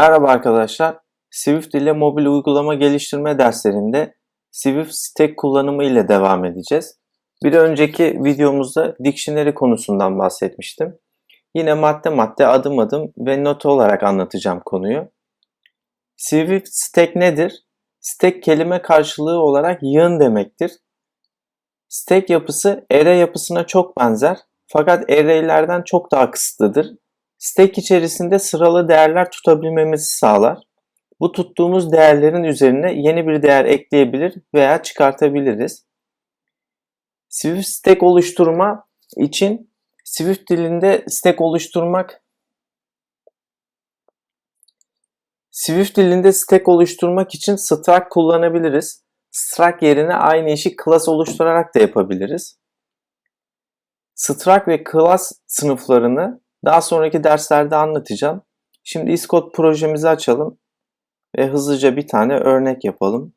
Merhaba arkadaşlar. Swift ile mobil uygulama geliştirme derslerinde Swift Stack kullanımı ile devam edeceğiz. Bir önceki videomuzda dictionary konusundan bahsetmiştim. Yine madde madde adım adım ve not olarak anlatacağım konuyu. Swift Stack nedir? Stack kelime karşılığı olarak yığın demektir. Stack yapısı array yapısına çok benzer fakat array'lerden çok daha kısıtlıdır. Stack içerisinde sıralı değerler tutabilmemizi sağlar. Bu tuttuğumuz değerlerin üzerine yeni bir değer ekleyebilir veya çıkartabiliriz. Swift stack oluşturma için Swift dilinde stack oluşturmak Swift dilinde stack oluşturmak için struct kullanabiliriz. Struct yerine aynı işi class oluşturarak da yapabiliriz. Struct ve class sınıflarını daha sonraki derslerde anlatacağım. Şimdi Iscode projemizi açalım ve hızlıca bir tane örnek yapalım.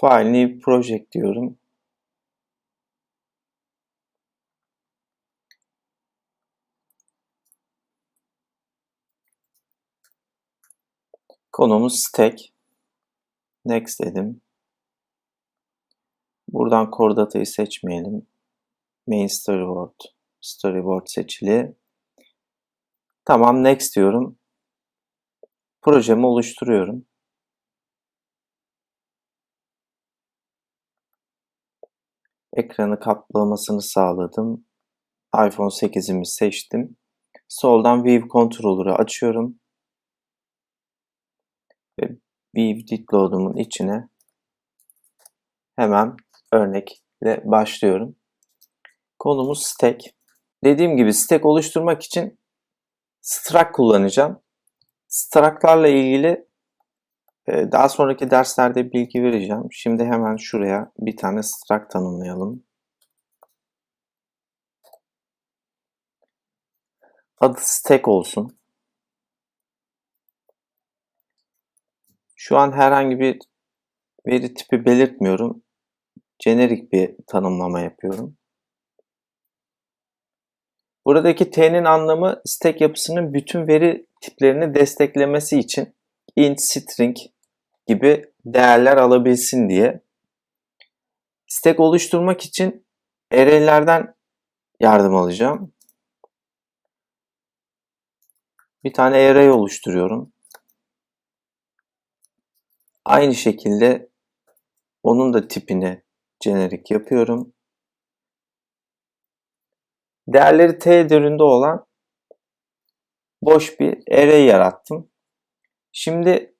File New Project diyorum. Konumuz stack. Next dedim. Buradan core datayı seçmeyelim. Main storyboard storyboard seçili. Tamam next diyorum. Projemi oluşturuyorum. Ekranı kaplamasını sağladım. iPhone 8'imi seçtim. Soldan View Controller'ı açıyorum. Ve View Dipload'umun içine hemen örnekle başlıyorum. Konumuz stack. Dediğim gibi stack oluşturmak için struct kullanacağım. Struct'larla ilgili e, daha sonraki derslerde bilgi vereceğim. Şimdi hemen şuraya bir tane struct tanımlayalım. Adı stack olsun. Şu an herhangi bir veri tipi belirtmiyorum. Jenerik bir tanımlama yapıyorum. Buradaki T'nin anlamı stack yapısının bütün veri tiplerini desteklemesi için int, string gibi değerler alabilsin diye. Stack oluşturmak için array'lerden yardım alacağım. Bir tane array oluşturuyorum. Aynı şekilde onun da tipini generic yapıyorum. Değerleri t değerinde olan boş bir array yarattım. Şimdi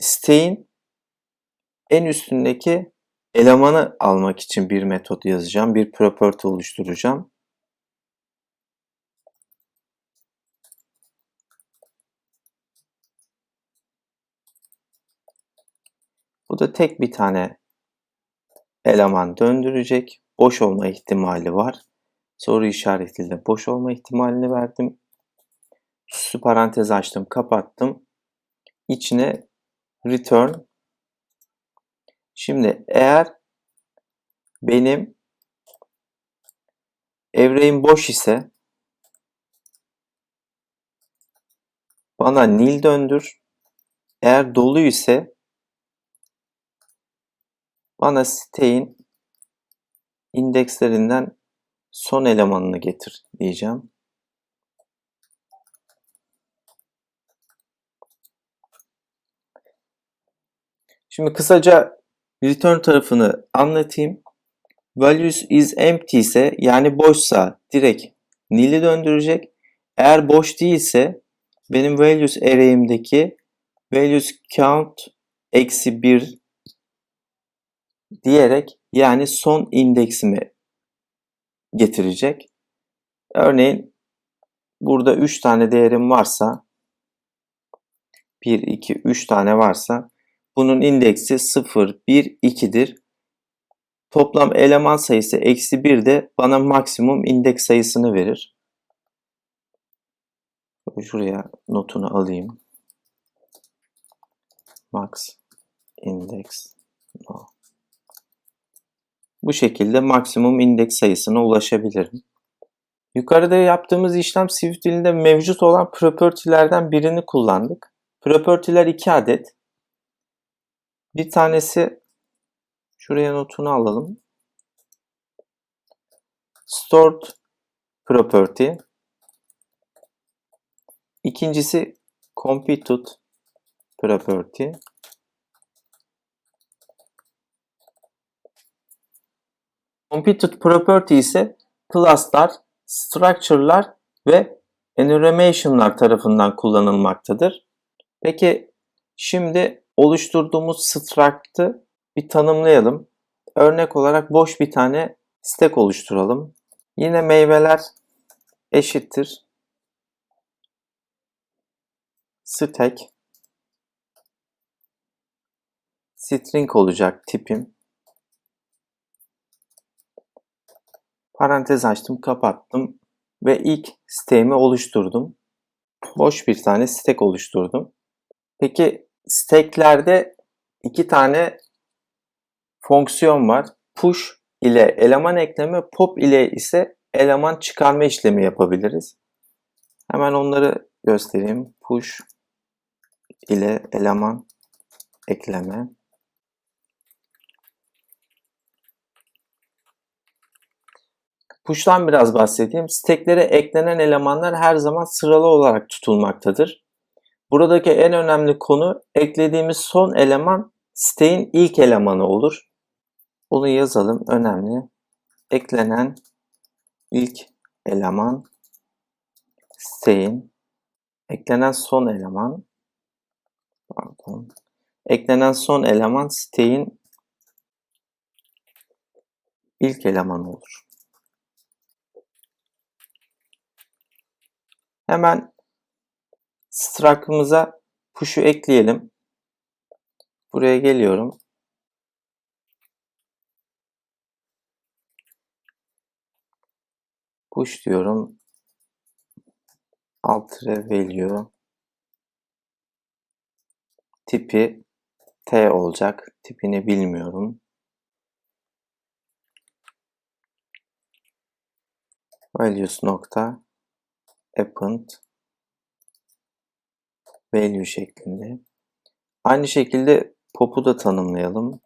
siteyin en üstündeki elemanı almak için bir metot yazacağım. Bir property oluşturacağım. Bu da tek bir tane eleman döndürecek. Boş olma ihtimali var soru işaretiyle boş olma ihtimalini verdim. Süslü parantez açtım, kapattım. İçine return. Şimdi eğer benim evreğim boş ise bana nil döndür. Eğer dolu ise bana siteyin indekslerinden son elemanını getir diyeceğim. Şimdi kısaca return tarafını anlatayım. Values is empty ise yani boşsa direkt nil'i döndürecek. Eğer boş değilse benim values array'imdeki values count eksi 1 diyerek yani son indeksimi getirecek. Örneğin burada 3 tane değerim varsa 1, 2, 3 tane varsa bunun indeksi 0, 1, 2'dir. Toplam eleman sayısı eksi 1 de bana maksimum indeks sayısını verir. Şuraya notunu alayım. Max index no. Bu şekilde maksimum indeks sayısına ulaşabilirim. Yukarıda yaptığımız işlem Swift dilinde mevcut olan property'lerden birini kullandık. Property'ler iki adet. Bir tanesi şuraya notunu alalım. Stored property. İkincisi computed property. Computed property ise class'lar, structure'lar ve enumeration'lar tarafından kullanılmaktadır. Peki şimdi oluşturduğumuz struct'ı bir tanımlayalım. Örnek olarak boş bir tane stack oluşturalım. Yine meyveler eşittir stack string olacak tipim. Parantez açtım, kapattım ve ilk sitemi oluşturdum. Boş bir tane stack oluşturdum. Peki stacklerde iki tane fonksiyon var. Push ile eleman ekleme, pop ile ise eleman çıkarma işlemi yapabiliriz. Hemen onları göstereyim. Push ile eleman ekleme. Push'tan biraz bahsedeyim. Stacklere eklenen elemanlar her zaman sıralı olarak tutulmaktadır. Buradaki en önemli konu eklediğimiz son eleman stack'in ilk elemanı olur. Bunu yazalım. Önemli. Eklenen ilk eleman stack'in eklenen son eleman pardon eklenen son eleman stack'in ilk elemanı olur. Hemen struct'ımıza push'u ekleyelim. Buraya geliyorum. Push diyorum. Alt value tipi t olacak. Tipini bilmiyorum. values nokta append value şeklinde. Aynı şekilde pop'u da tanımlayalım.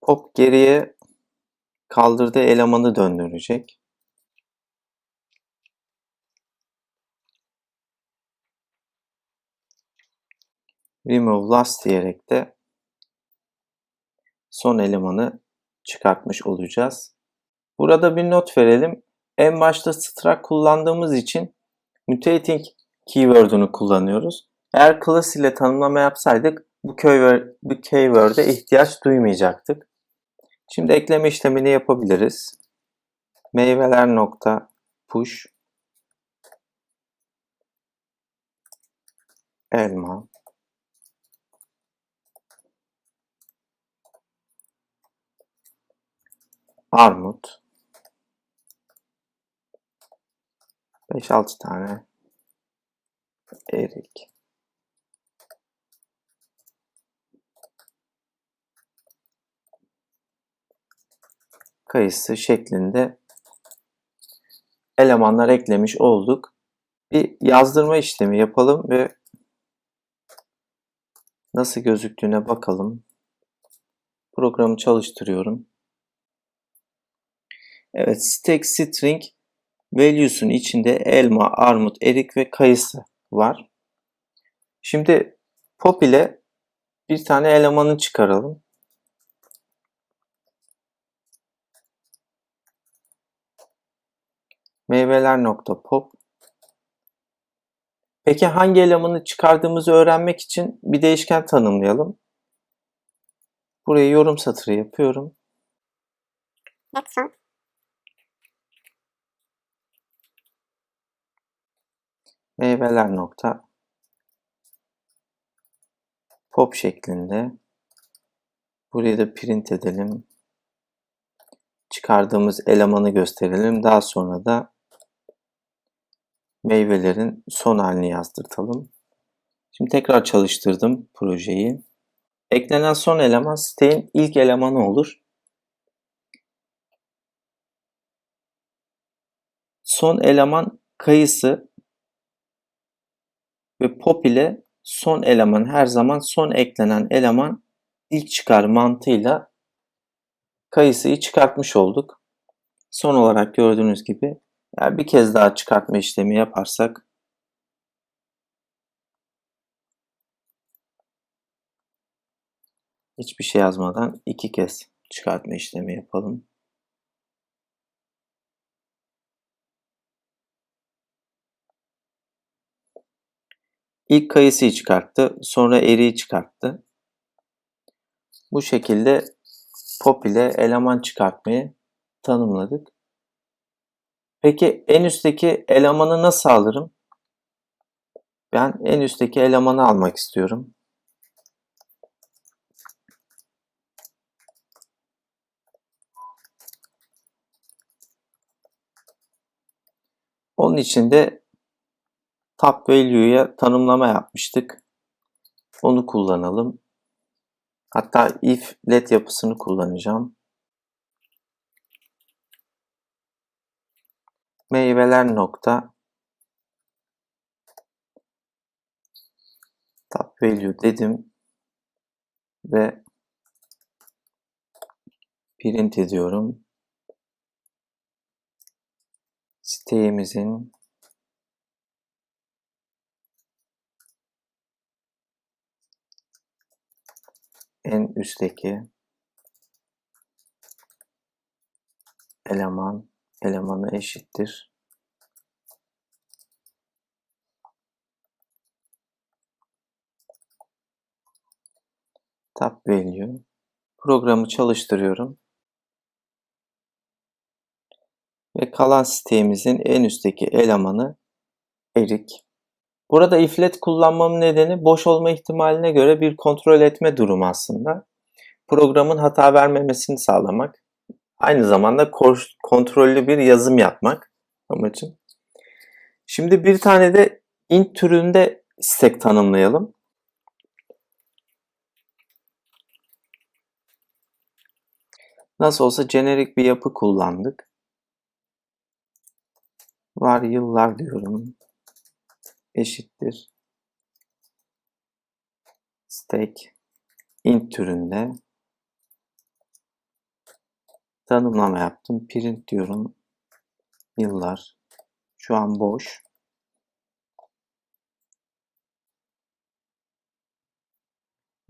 Pop geriye kaldırdığı elemanı döndürecek. Remove last diyerek de son elemanı çıkartmış olacağız. Burada bir not verelim. En başta struct kullandığımız için mutating keyword'unu kullanıyoruz. Eğer class ile tanımlama yapsaydık bu keyword, keyword'e ihtiyaç duymayacaktık. Şimdi ekleme işlemini yapabiliriz. Meyveler elma armut 5-6 tane erik kayısı şeklinde elemanlar eklemiş olduk. Bir yazdırma işlemi yapalım ve nasıl gözüktüğüne bakalım. Programı çalıştırıyorum. Evet, stack string values'un içinde elma, armut, erik ve kayısı var. Şimdi pop ile bir tane elemanı çıkaralım. Meyveler pop. Peki hangi elemanı çıkardığımızı öğrenmek için bir değişken tanımlayalım. Buraya yorum satırı yapıyorum. Netson. Meyveler nokta pop şeklinde. Burayı da print edelim. Çıkardığımız elemanı gösterelim. Daha sonra da meyvelerin son halini yazdırtalım. Şimdi tekrar çalıştırdım projeyi. Eklenen son eleman siteyin ilk elemanı olur. Son eleman kayısı ve pop ile son eleman her zaman son eklenen eleman ilk çıkar mantığıyla kayısıyı çıkartmış olduk. Son olarak gördüğünüz gibi eğer bir kez daha çıkartma işlemi yaparsak hiçbir şey yazmadan iki kez çıkartma işlemi yapalım. İlk kayısıyı çıkarttı, sonra eriği çıkarttı. Bu şekilde pop ile eleman çıkartmayı tanımladık. Peki en üstteki elemanı nasıl alırım? Ben en üstteki elemanı almak istiyorum. Onun için de top value'ya tanımlama yapmıştık. Onu kullanalım. Hatta if let yapısını kullanacağım. Meyveler nokta top value dedim ve print ediyorum. Siteyimizin en üstteki eleman elemanı eşittir. Tab value. Programı çalıştırıyorum. Ve kalan siteyimizin en üstteki elemanı erik. Burada iflet kullanmamın nedeni boş olma ihtimaline göre bir kontrol etme durumu aslında. Programın hata vermemesini sağlamak. Aynı zamanda kontrollü bir yazım yapmak amacım. Şimdi bir tane de int türünde stack tanımlayalım. Nasıl olsa jenerik bir yapı kullandık. Var yıllar diyorum. Eşittir. Stack int türünde tanımlama yaptım. Print diyorum. Yıllar. Şu an boş.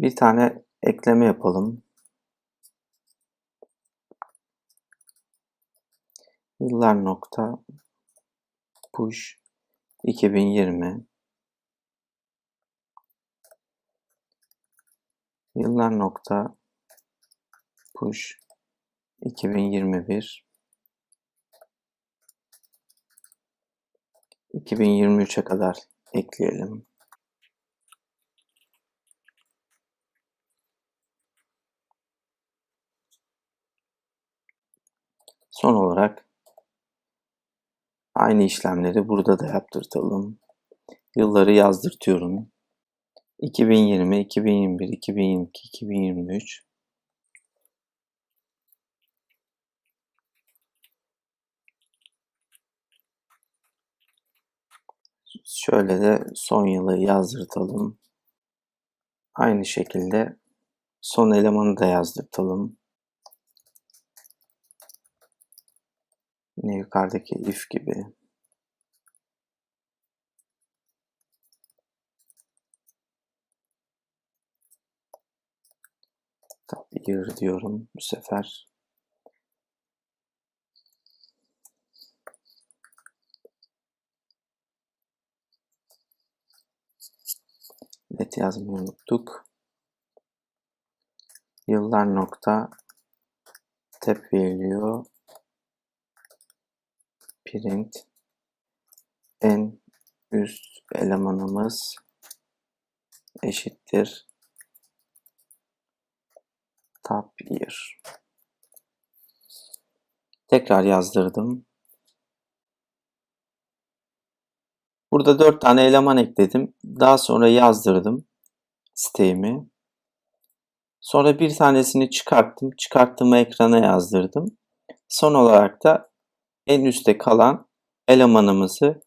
Bir tane ekleme yapalım. Yıllar nokta push 2020 Yıllar nokta push 2021 2023'e kadar ekleyelim. Son olarak aynı işlemleri burada da yaptırtalım. Yılları yazdırtıyorum. 2020, 2021, 2022, 2023 Şöyle de son yılı yazdırtalım. Aynı şekilde son elemanı da yazdırtalım. Yine yukarıdaki if gibi. Tabii year diyorum bu sefer. Let yazmayı unuttuk. Yıllar nokta tep veriliyor. Print en üst elemanımız eşittir top year. Tekrar yazdırdım. Burada 4 tane eleman ekledim. Daha sonra yazdırdım siteğimi. Sonra bir tanesini çıkarttım. Çıkarttığımı ekrana yazdırdım. Son olarak da en üstte kalan elemanımızı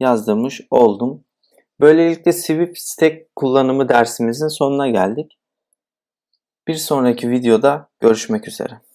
yazdırmış oldum. Böylelikle Swift Stack kullanımı dersimizin sonuna geldik. Bir sonraki videoda görüşmek üzere.